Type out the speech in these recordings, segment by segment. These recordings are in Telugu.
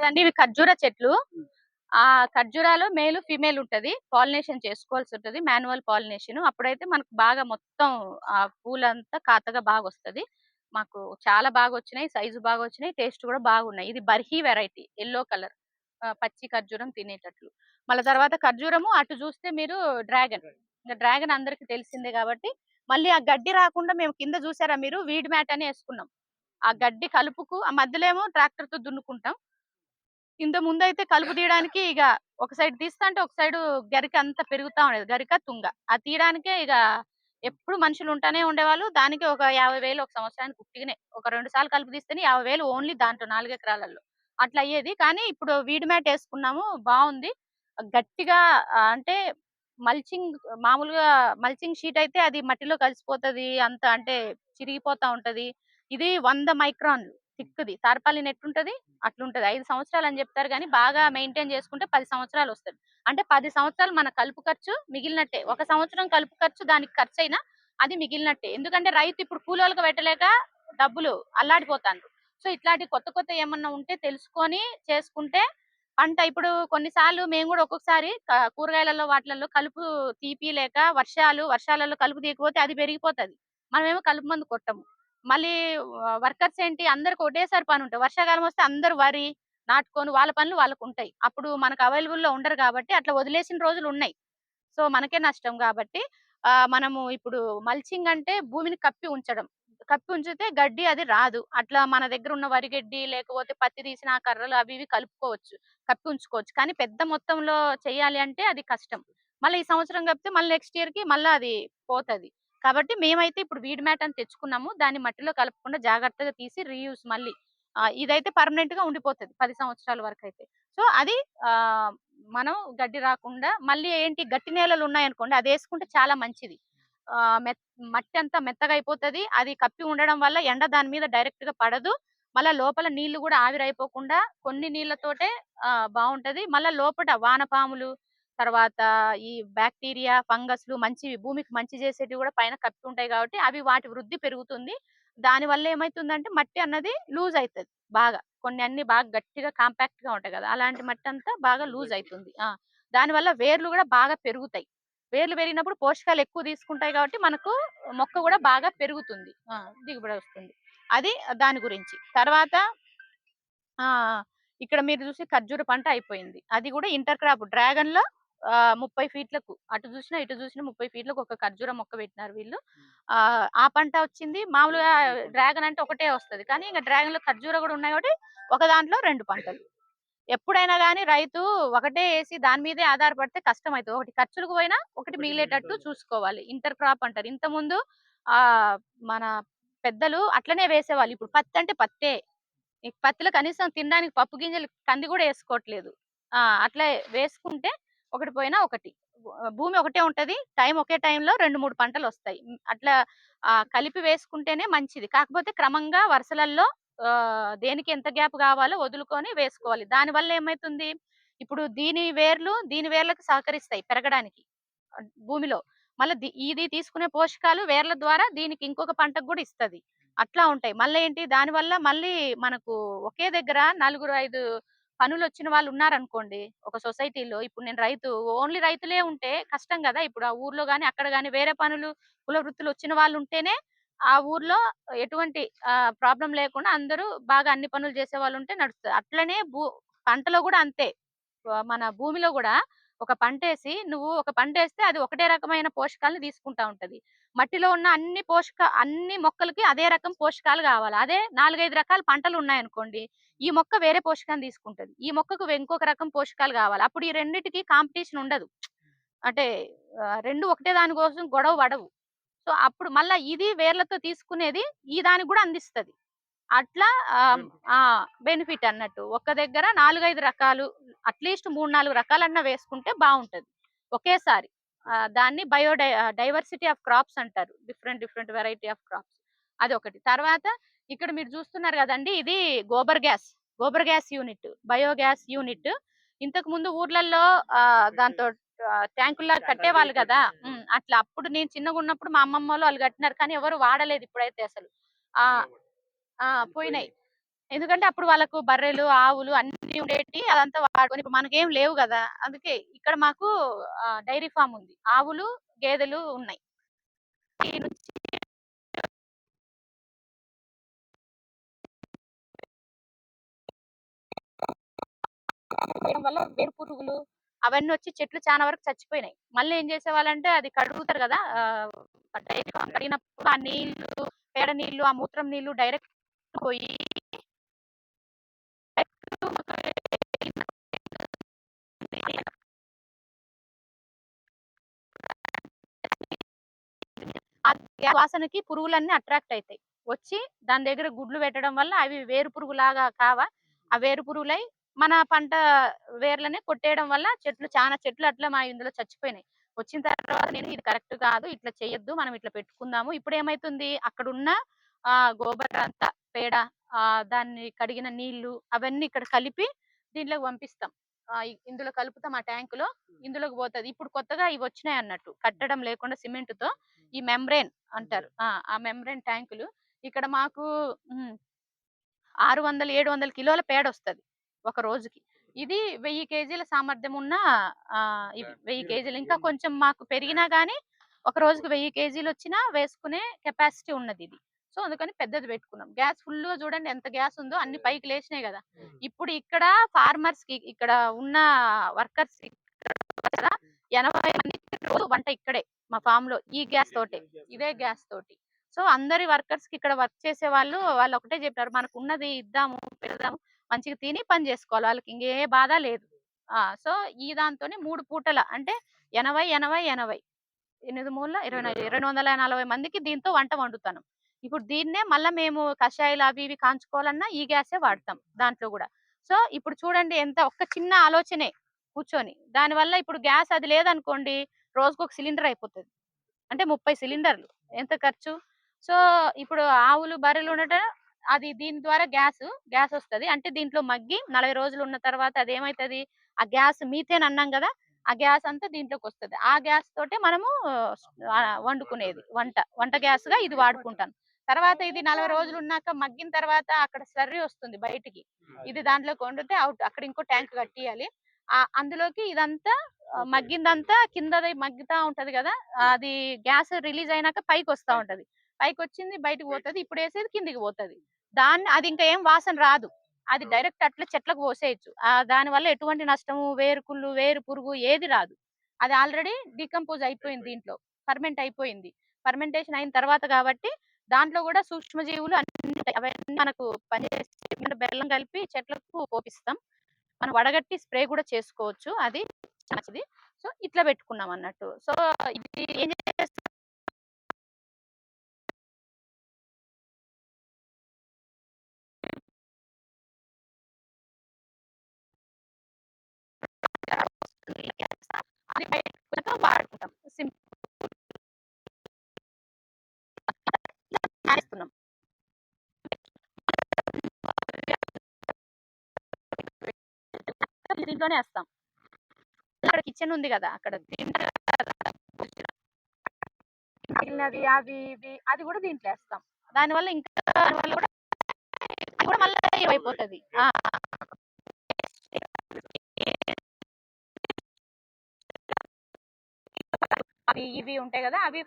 కదండి ఇవి ఖర్జూర చెట్లు. ఆ ఖర్జూరాలో మేలు ఫీమేల్ ఉంటది. పాలినేషన్ చేసుకోవాల్సి ఉంటది. Manual pollination. అప్పుడైతే మనకు బాగా మొత్తం ఆ పూలంతా కాతగా బాగా వస్తది. మాకు చాలా బాగా వచ్చినాయి. సైజు బాగా వచ్చినాయి. టేస్ట్ కూడా బాగున్నాయి. ఇది బర్హీ వెరైటీ. Yellow colour. పచ్చి ఖర్జూరం తినేటట్లు. మళ్ళీ తర్వాత ఖర్జూరము అటు చూస్తే మీరు డ్రాగన్. ఇంకా డ్రాగన్ అందరికి తెలిసిందే కాబట్టి మళ్ళీ ఆ గడ్డి రాకుండా మేము కింద చూసారా మీరు? వీడ్ మ్యాట్ అని వేసుకున్నాం. ఆ గడ్డి కలుపుకు ఆ మధ్యలో ఏమో ట్రాక్టర్తో దున్నుకుంటాం. ఇంత ముందు అయితే కలుపు తీయడానికి ఇక ఒక సైడ్ తీస్తా అంటే ఒక సైడ్ గరిక అంతా పెరుగుతా ఉండేది. గరిక తుంగ. ఆ తీయడానికే ఇక ఎప్పుడు మనుషులు ఉంటానే ఉండేవాళ్ళు. దానికి ఒక యాభై వేలు ఒక సంవత్సరానికి ఉట్టిగానే ఒక రెండు సార్లు కలుపు తీస్తేనే యాభై వేలు ఓన్లీ దాంట్లో నాలుగు ఎకరాలలో అట్లా అయ్యేది. కానీ ఇప్పుడు వీడి మ్యాట్ వేసుకున్నాము. బాగుంది. గట్టిగా అంటే మల్చింగ్ మామూలుగా మల్చింగ్ షీట్ అయితే అది మట్టిలో కలిసిపోతది. అంత అంటే చిరిగిపోతా ఉంటది. ఇది వంద మైక్రాన్లు. థిక్ది తార్పాలిన్ ఎట్లుంటది అట్లుంటది. ఐదు సంవత్సరాలు అని చెప్తారు కానీ బాగా మెయింటైన్ చేసుకుంటే పది సంవత్సరాలు వస్తుంది. అంటే పది సంవత్సరాలు మన కలుపు ఖర్చు మిగిలినట్టే. ఒక సంవత్సరం కలుపు ఖర్చు దానికి ఖర్చు అయినా అది మిగిలినట్టే. ఎందుకంటే రైతు ఇప్పుడు కూలోళ్ళకి పెట్టలేక డబ్బులు అల్లాడిపోతాను సో ఇట్లాంటి కొత్త కొత్త ఏమన్నా ఉంటే తెలుసుకొని చేసుకుంటే పంట ఇప్పుడు కొన్నిసార్లు మేము కూడా ఒక్కొక్కసారి కూరగాయలలో వాటిలలో కలుపు తీపి లేక వర్షాలు వర్షాలలో కలుపు తీయకపోతే అది పెరిగిపోతది. మనమేమో కలుపు మందు కొట్టము. మళ్ళీ వర్కర్స్ ఏంటి? అందరికి ఒకటేసారి పని ఉంటాయి వర్షాకాలం వస్తే అందరు వరి నాటుకొని వాళ్ళ పనులు వాళ్ళకు ఉంటాయి. అప్పుడు మనకు అవైలబుల్లో ఉండరు కాబట్టి అట్లా వదిలేసిన రోజులు ఉన్నాయి. సో మనకే నష్టం కాబట్టి మనము ఇప్పుడు మల్చింగ్ అంటే భూమిని కప్పి ఉంచడం. కప్పి ఉంచితే గడ్డి అది రాదు. అట్లా మన దగ్గర ఉన్న వరి గడ్డి లేకపోతే పత్తి తీసిన కర్రలు అవి ఇవి కలుపుకోవచ్చు. కప్పి ఉంచుకోవచ్చు. కానీ పెద్ద మొత్తంలో చేయాలి అంటే అది కష్టం. మళ్ళీ ఈ సంవత్సరం కప్పితే మళ్ళీ నెక్స్ట్ ఇయర్కి మళ్ళీ అది పోతది. కాబట్టి మేమైతే ఇప్పుడు వీడ్ మ్యాట్ అని తెచ్చుకున్నాము. దాన్ని మట్టిలో కలపకుండా జాగ్రత్తగా తీసి రీయూస్ మళ్ళీ. ఇదైతే పర్మనెంట్గా ఉండిపోతుంది పది సంవత్సరాల వరకు అయితే. సో అది మనం గడ్డి రాకుండా మళ్ళీ ఏంటి గట్టి నేలలు ఉన్నాయనుకోండి అది వేసుకుంటే చాలా మంచిది. ఆ మెత్ మట్టి అంతా మెత్తగా అయిపోతది. అది కప్పి ఉండడం వల్ల ఎండ దాని మీద డైరెక్ట్గా పడదు. మళ్ళా లోపల నీళ్ళు కూడా ఆవిరైపోకుండా కొన్ని నీళ్ళతోటే ఆ బాగుంటది. మళ్ళా లోపల వానపాములు తర్వాత ఈ బ్యాక్టీరియా ఫంగస్లు మంచివి భూమికి మంచి చేసేటివి కూడా పైన కప్పి ఉంటాయి కాబట్టి అవి వాటి వృద్ధి పెరుగుతుంది. దాని వల్ల ఏమైతుందంటే మట్టి అన్నది లూజ్ అవుతుంది బాగా. కొన్ని అన్ని బాగా గట్టిగా కాంపాక్ట్గా ఉంటాయి కదా! అలాంటి మట్టి అంతా బాగా లూజ్ అవుతుంది ఆ! దాని వల్ల వేర్లు కూడా బాగా పెరుగుతాయి. వేర్లు పెరిగినప్పుడు పోషకాలు ఎక్కువ తీసుకుంటాయి కాబట్టి మనకు మొక్క కూడా బాగా పెరుగుతుంది. ఆ, దిగుబడి వస్తుంది. అది దాని గురించి. తర్వాత ఆ! ఇక్కడ మీరు చూసి ఖర్జూర పంట అయిపోయింది. అది కూడా ఇంటర్ క్రాప్ డ్రాగన్లో ముప్పై ఫీట్లకు అటు చూసినా ఇటు చూసినా ముప్పై ఫీట్లకు ఒక ఖర్జూర మొక్క పెట్టినారు వీళ్ళు. ఆ ఆ పంట వచ్చింది. మామూలుగా డ్రాగన్ అంటే ఒకటే వస్తది. కానీ ఇంకా డ్రాగన్లో ఖర్జూర కూడా ఉన్నాయి కాబట్టి ఒక దాంట్లో రెండు పంటలు. ఎప్పుడైనా కానీ రైతు ఒకటే వేసి దాని మీదే ఆధారపడితే కష్టం అవుతుంది ఒకటి ఖర్చులకు పోయినా ఒకటి మిగిలేటట్టు చూసుకోవాలి. ఇంటర్ క్రాప్ అంటారు. ఇంత ముందు ఆ మన పెద్దలు అట్లనే వేసేవాళ్ళు. ఇప్పుడు పత్తి అంటే పత్తే. పత్తిలో కనీసం తినడానికి పప్పు గింజలు కంది కూడా వేసుకోవట్లేదు. ఆ అట్లా వేసుకుంటే ఒకటి పోయినా ఒకటి. భూమి ఒకటే ఉంటది. టైం ఒకే టైంలో రెండు మూడు పంటలు వస్తాయి అట్లా కలిపి వేసుకుంటేనే మంచిది. కాకపోతే క్రమంగా వరుసలలో దేనికి ఎంత గ్యాప్ కావాలో వదులుకొని వేసుకోవాలి. దాని వల్ల ఏమైతుంది? ఇప్పుడు దీని వేర్లు దీని వేర్లకు సహకరిస్తాయి పెరగడానికి. భూమిలో. మళ్ళీ ఇది తీసుకునే పోషకాలు వేర్ల ద్వారా దీనికి ఇంకొక పంటకు కూడా ఇస్తది. అట్లా ఉంటాయి. మళ్ళీ ఏంటి? దాని వల్ల మళ్ళీ మనకు ఒకే దగ్గర నలుగురు ఐదు పనులు వచ్చిన వాళ్ళు ఉన్నారనుకోండి ఒక సొసైటీలో ఇప్పుడు నేను రైతు ఓన్లీ రైతులే ఉంటే కష్టం కదా! ఇప్పుడు ఆ ఊర్లో కానీ అక్కడ కానీ వేరే పనులు కుల వృత్తులు వచ్చిన వాళ్ళు ఉంటేనే ఆ ఊర్లో ఎటువంటి ప్రాబ్లం లేకుండా అందరూ బాగా అన్ని పనులు చేసే వాళ్ళు ఉంటే నడుస్తుంది. అట్లనే భూ పంటలో కూడా అంతే. మన భూమిలో కూడా ఒక పంట వేసి నువ్వు ఒక పంట వేస్తే అది ఒకటే రకమైన పోషకాలను తీసుకుంటా ఉంటది. మట్టిలో ఉన్న అన్ని పోషక అన్ని మొక్కలకి అదే రకం పోషకాలు కావాలి. అదే నాలుగైదు రకాల పంటలు ఉన్నాయనుకోండి ఈ మొక్క వేరే పోషకాన్ని తీసుకుంటది. ఈ మొక్కకు ఇంకొక రకం పోషకాలు కావాలి. అప్పుడు ఈ రెండిటికి కాంపిటీషన్ ఉండదు. అంటే రెండు ఒకటే దాని కోసం గొడవ పడవు. సో అప్పుడు మళ్ళా ఇది వేర్లతో తీసుకునేది ఈ దానికి కూడా అందిస్తది. అట్లా బెనిఫిట్ అన్నట్టు. ఒక్క దగ్గర నాలుగైదు రకాలు అట్లీస్ట్ మూడు నాలుగు రకాలన్నా వేసుకుంటే బాగుంటది. ఒకేసారి. దాన్ని బయో డైవర్సిటీ ఆఫ్ క్రాప్స్ అంటారు. Different different variety of crops. అది ఒకటి తర్వాత ఇక్కడ మీరు చూస్తున్నారు కదండి ఇది gobar gas. Gobar gas unit biogas unit. ఇంతకు ముందు ఊర్లలో ఆ, దాంతో ట్యాంకుల్లా కట్టేవాళ్ళు కదా. అట్లా అప్పుడు నేను చిన్నగా ఉన్నప్పుడు మా అమ్మమ్మ వాళ్ళు కట్టినారు కానీ ఎవరు వాడలేదు ఇప్పుడైతే అసలు. ఆ ఆ పోయినాయి. ఎందుకంటే అప్పుడు వాళ్ళకు బర్రెలు ఆవులు అన్ని ఉండేటి అదంతా వాడుకొని ఇప్పుడు మనకేం లేవు కదా. అందుకే ఇక్కడ మాకు డైరీ ఫామ్ ఉంది. ఆవులు గేదెలు ఉన్నాయి. వల్ల వేరు పురుగులు అవన్నీ వచ్చి చెట్లు చాలా వరకు చచ్చిపోయినాయి. మళ్ళీ ఏం చేసేవాళ్ళంటే అది కడుగుతారు కదా డైరీ ఫామ్ కడిగినప్పుడు ఆ నీళ్ళు పేడ నీళ్ళు ఆ మూత్రం నీళ్ళు డైరెక్ట్ పోయి వాసనకి పురుగులన్నీ అట్రాక్ట్ అవుతాయి వచ్చి దాని దగ్గర గుడ్లు పెట్టడం వల్ల అవి వేరు పురుగులాగా కావా. ఆ వేరు పురుగులై మన పంట వేర్లనే కొట్టేయడం వల్ల చెట్లు చాలా చెట్లు అట్లా మా ఇందులో చచ్చిపోయినాయి. వచ్చిన తర్వాత నేను ఇది కరెక్ట్ కాదు ఇట్లా చేయొద్దు మనం ఇట్లా పెట్టుకుందాము. ఇప్పుడు ఏమైతుంది? అక్కడున్న ఆ గోబర్ అంతా పేడ ఆ దాన్ని కడిగిన నీళ్ళు అవన్నీ ఇక్కడ కలిపి దీంట్లోకి పంపిస్తాం. ఇందులో కలుపుతాం ఆ ట్యాంక్లో ఇందులోకి పోతది. ఇప్పుడు కొత్తగా ఇవి వచ్చినాయి అన్నట్టు కట్టడం లేకుండా సిమెంట్తో ఈ మెంబ్రేన్ అంటారు. ఆ, మెంబ్రేన్ ట్యాంకులు. ఇక్కడ మాకు ఆరు వందల ఏడు వందల కిలోల పేడ వస్తది ఒక రోజుకి. ఇది వెయ్యి కేజీల సామర్థ్యం ఉన్న వెయ్యి కేజీలు. ఇంకా కొంచెం మాకు పెరిగినా గానీ ఒక రోజుకి వెయ్యి కేజీలు వచ్చినా వేసుకునే కెపాసిటీ ఉన్నది ఇది. సో అందుకని పెద్దది పెట్టుకున్నాం. గ్యాస్ ఫుల్గా చూడండి ఎంత గ్యాస్ ఉందో అన్ని పైకి లేచినాయి కదా! ఇప్పుడు ఇక్కడ ఫార్మర్స్కి ఇక్కడ ఉన్న వర్కర్స్ ఎనభై రోజు వంట ఇక్కడే మా ఫామ్లో ఈ గ్యాస్ తోటే. ఇదే గ్యాస్ తోటి. సో అందరి వర్కర్స్కి ఇక్కడ వర్క్ చేసే వాళ్ళు వాళ్ళు ఒకటే చెప్పారు మనకు ఉన్నది ఇద్దాము పెడదాము మంచిగా తిని పని చేసుకోవాలి. వాళ్ళకి ఇంకే బాధ లేదు. ఆ! సో ఈ దాంతోనే మూడు పూటల అంటే ఎనభై ఎనభై ఎనభై. ఎనిమిది మూల ఇరవై రెండు వందల నలభై మందికి దీంతో వంట వండుతాను. ఇప్పుడు దీన్నే మళ్ళీ మేము కషాయాలు అవి ఇవి కాంచుకోవాలన్నా ఈ గ్యాసే వాడతాం దాంట్లో కూడా. సో ఇప్పుడు చూడండి ఎంత ఒక్క చిన్న ఆలోచనే కూర్చొని. దానివల్ల ఇప్పుడు గ్యాస్ అది లేదనుకోండి రోజుకు ఒక సిలిండర్ అయిపోతుంది. అంటే ముప్పై సిలిండర్లు. ఎంత ఖర్చు? సో ఇప్పుడు ఆవులు బర్రెలు ఉండటం అది దీని ద్వారా గ్యాస్ గ్యాస్ వస్తది. అంటే దీంట్లో మగ్గి నలభై రోజులు ఉన్న తర్వాత అది ఏమైతది? ఆ గ్యాస్ మీథేన్ అన్నాం కదా! ఆ గ్యాస్ అంతా దీంట్లోకి వస్తది. ఆ గ్యాస్ తోటే మనము వండుకునేది. వంట. వంట గ్యాస్గా ఇది వాడుకుంటాం. తర్వాత ఇది నలభై రోజులు ఉన్నాక మగ్గిన తర్వాత అక్కడ స్లర్రీ వస్తుంది బయటికి. ఇది దాంట్లోకి వండితే అవుట్ అక్కడ ఇంకో ట్యాంక్ కట్టియాలి. ఆ అందులోకి ఇదంతా మగ్గిందంతా కిందది మగ్గుతా ఉంటది కదా అది గ్యాస్ రిలీజ్ అయినాక పైకి వస్తా ఉంటది. పైకి వచ్చింది బయటకు పోతది ఇప్పుడు వేసేది కిందికి పోతది. దాన్ని అది ఇంకా ఏం వాసన రాదు. అది డైరెక్ట్ అట్లా చెట్లకు పోసేయచ్చు. ఆ దాని వల్ల ఎటువంటి నష్టము వేరుకుళ్ళు వేరు పురుగు ఏది రాదు. అది ఆల్రెడీ డికంపోజ్ అయిపోయింది. దీంట్లో ఫర్మెంట్ అయిపోయింది. ఫర్మెంటేషన్ అయిన తర్వాత కాబట్టి దాంట్లో కూడా సూక్ష్మజీవులు అన్ని అవన్నీ మనకు పనిచేసి మన బెల్లం కలిపి చెట్లకు పోపిస్తాం. మనం వడగట్టి స్ప్రే కూడా చేసుకోవచ్చు. అది మంచిది. సో ఇట్లా పెట్టుకున్నాం అన్నట్టు. సో ఇది ఏం చేస్తాం అది వాడుకుంటాం. సింపుల్. దీంట్లోనే వేస్తాం. అక్కడ కిచెన్ ఉంది కదా అక్కడ మిగిలినది అవి ఇవి అది కూడా దీంట్లో వేస్తాం. దానివల్ల ఇంకా దానివల్ల కూడా ఇది కూడా మళ్ళీ అయిపోతుంది. అవి ఇవి ఉంటాయి కదా అవి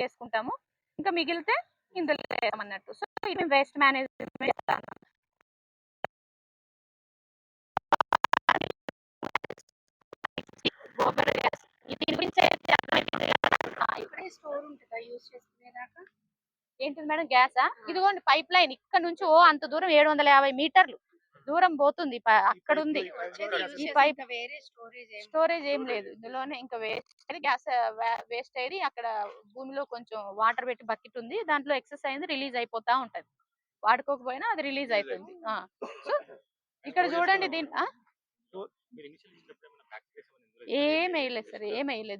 చేసుకుంటాము. ఇంకా మిగిలితే ఇందులో వేయమన్నట్టు సో ఇది వేస్ట్ మేనేజ్మెంట్ గోబర్ గ్యాస్ దీని గురించి అయితే అర్థమైంది కదా? ఆ, ఇక్కడే స్టోర్ ఉంటుందా? యూజ్ చేసుకునేదాకా? ఏంటిది మేడం గ్యాసా? ఇదిగోండి పైప్ లైన్. ఇక్కడ నుంచి ఓ అంత దూరం ఏడు వందల యాభై మీటర్లు. దూరం పోతుంది అక్కడ ఉంది ఈ పైప్ వేరే స్టోరేజ్ ఏం స్టోరేజ్ ఏం లేదు. ఇందులోనే ఇంకా వేస్ట్ గ్యాస్ వేస్ట్ అయ్యేది అక్కడ భూమిలో కొంచెం వాటర్ పెట్టి బకెట్ ఉంది. దాంట్లో ఎక్సెస్ అయింది రిలీజ్ అయిపోతా ఉంటది. వాడుకోకపోయినా అది రిలీజ్ అవుతుంది ఆ. సో ఇక్కడ చూడండి దీని ఆ? ఏం వేయలేదు సార్ ఏం వేయలేదు